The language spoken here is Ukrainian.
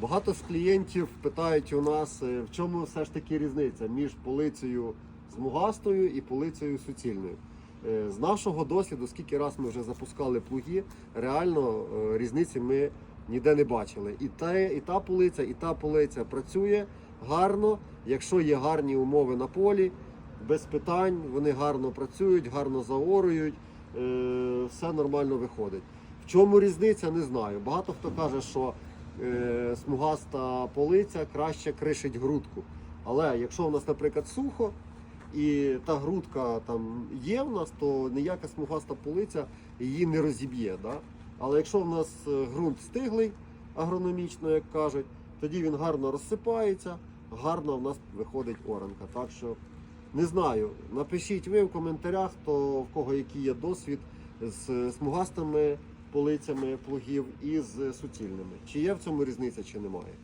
Багато з клієнтів питають у нас, е, в чому все ж таки різниця між полицею смугастою і полицею суцільною. Е, З нашого досвіду, скільки раз ми вже запускали плуги, реально е, різниці ми ніде не бачили. І та, і та полиця, і та полиця працює гарно, якщо є гарні умови на полі, без питань, вони гарно працюють, гарно заорують, все нормально виходить. В чому різниця, не знаю. Багато хто каже, що е, смугаста полиця краще кришить грудку. Але якщо в нас, наприклад, сухо і та грудка там є в нас, то ніяка смугаста полиця її не розіб'є. Да? Але якщо в нас е, ґрунт стиглий агрономічно, як кажуть, тоді він гарно розсипається, гарно в нас виходить оранка. Так що не знаю. Напишіть ви в коментарях, то в кого який є досвід з смугастими полицями плугів і з суцільними. Чи є в цьому різниця, чи немає.